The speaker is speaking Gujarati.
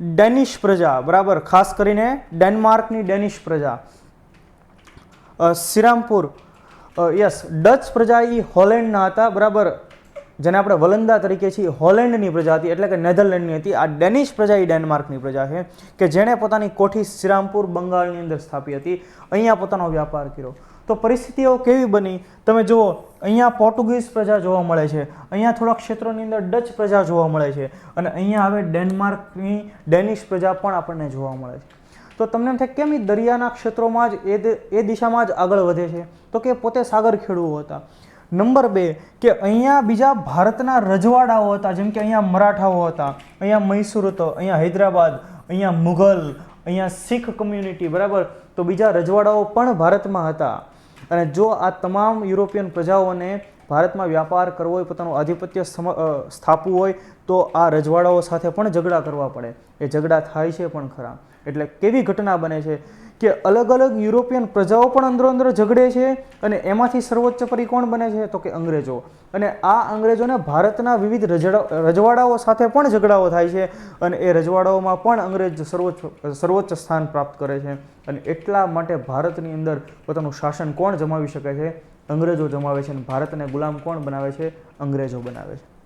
ડેનિશ પ્રજા, બરાબર? ખાસ કરીને ડેનમાર્કની ડેનિશ પ્રજા. શ્રીરામપુર યસ, ડચ પ્રજા એ હોલેન્ડના હતા, બરાબર? જેને આપણે વલંદા તરીકે છીએ હોલેન્ડની પ્રજા હતી, એટલે કે નેધરલેન્ડની હતી. આ ડેનિશ પ્રજા એ ડેનમાર્કની પ્રજા છે, કે જેણે પોતાની કોઠી શ્રીરામપુર બંગાળની અંદર સ્થાપી હતી. અહીંયા પોતાનો વ્યાપાર કર્યો. તો પરિસ્થિતિઓ કેવી બની? તમે જુઓ અહીંયા પોર્ટુગીઝ પ્રજા જોવા મળે છે. અહીંયા થોડા ક્ષેત્રોની અંદર ડચ પ્રજા જોવા મળે છે અને અહીંયા હવે ડેનમાર્કની ડેનિશ પ્રજા પણ આપણને જોવા મળે છે. તો તમને એમ થાય કેમ એ દરિયાના ક્ષેત્રોમાં જ એ એ દિશામાં જ આગળ વધે છે? તો કે પોતે સાગર ખેડૂઓ હતા. નંબર બે, કે અહીંયા બીજા ભારતના રજવાડાઓ હતા, જેમ કે અહીંયા મરાઠાઓ હતા, અહીંયા મૈસૂર હતો, અહીંયા હૈદરાબાદ, અહીંયા મુઘલ, અહીંયા શીખ કમ્યુનિટી બરાબર? તો બીજા રજવાડાઓ પણ ભારતમાં હતા. અને જો આ તમામ યુરોપિયન પ્રજાઓને ભારતમાં વ્યાપાર કરવો હોય પોતાનું આધિપત્ય સ્થાપવું હોય તો આ રજવાડાઓ સાથે પણ ઝઘડા કરવા પડે. એ ઝઘડા થાય છે પણ ખરા. એટલે કેવી ઘટના બને છે કે અલગ અલગ યુરોપિયન પ્રજાઓ પણ અંદરો અંદર ઝઘડે છે અને એમાંથી સર્વોચ્ચ પરી કોણ બને છે? તો કે અંગ્રેજો. અને આ અંગ્રેજોને ભારતના વિવિધ રજવાડાઓ સાથે પણ ઝઘડાઓ થાય છે અને એ રજવાડાઓમાં પણ અંગ્રેજ સર્વોચ્ચ સર્વોચ્ચ સ્થાન પ્રાપ્ત કરે છે. અને એટલા માટે ભારતની અંદર પોતાનું શાસન કોણ જમાવી શકે છે? અંગ્રેજો જમાવે છે અને ભારતને ગુલામ કોણ બનાવે છે? અંગ્રેજો બનાવે છે.